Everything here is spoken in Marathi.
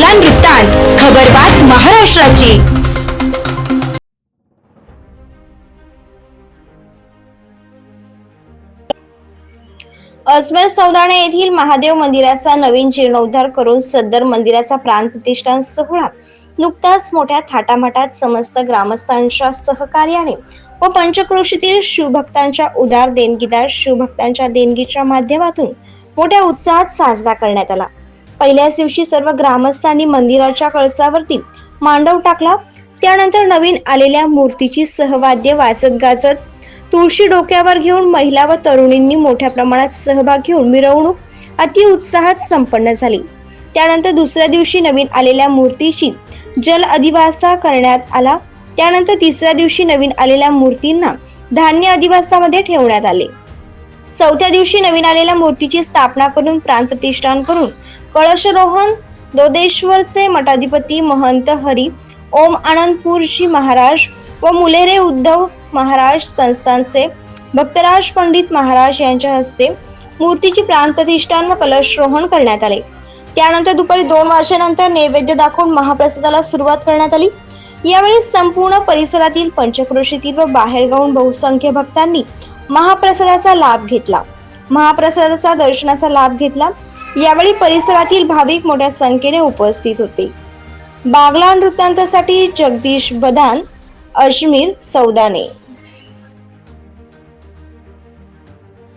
बागला वृत्तांत खबरबात महाराष्ट्राची. अजमेर सौदाणे येथील महादेव मंदिराचा नवीन जीर्णोद्धार करून सदर मंदिराचा प्राण प्रतिष्ठान सोहळा. नुकताच मोठ्या थाटामाटात समस्त ग्रामस्थांच्या सहकार्याने व पंचक्रोशीतील शिवभक्तांच्या उदार देणगीदार शिवभक्तांच्या देणगीच्या माध्यमातून मोठ्या उत्साहात साजरा करण्यात आला. पहिल्याच दिवशी सर्व ग्रामस्थांनी मंदिराच्या कळसावरती मांडव टाकला. त्यानंतर नवीन आलेल्या मूर्तीची सहवाद्य वाचत गाजत तुळशी डोक्यावर घेऊन महिला व तरुणींनी मोठ्या प्रमाणात सहभाग घेऊन मिरवणूक अति उत्साहात संपन्न झाली. त्यानंतर दुसऱ्या दिवशी नवीन आलेल्या मूर्तीची जल अधिवासा करण्यात आला. त्यानंतर तिसऱ्या दिवशी नवीन आलेल्या मूर्तींना धान्य अधिवासामध्ये ठेवण्यात आले. चौथ्या दिवशी नवीन आलेल्या मूर्तीची स्थापना करून प्राण प्रतिष्ठान करून कळशरोहण दोदेश्वरचे मठाधिपती महंत हरी ओम आनंदपूरजी महाराज व मुलेरे उद्धव महाराज संस्थानचे भक्तराज पंडित महाराज यांच्या हस्ते मूर्तीची प्रांतधिष्ठान व कलशरोहण करण्यात आले. त्यानंतर दुपारी दोन वाजेनंतर नैवेद्य दाखवून महाप्रसादाला सुरुवात करण्यात आली. यावेळी संपूर्ण परिसरातील पंचक्रोशीतील व बाहेरगावून बहुसंख्य भक्तांनी महाप्रसादाचा लाभ घेतला. महाप्रसादाचा दर्शनाचा लाभ घेतला. यावेळी परिसरातील भाविक मोठ्या संख्येने उपस्थित होते. बागला वृत्तांतासाठी जगदीश बदान अजमीर सौदाने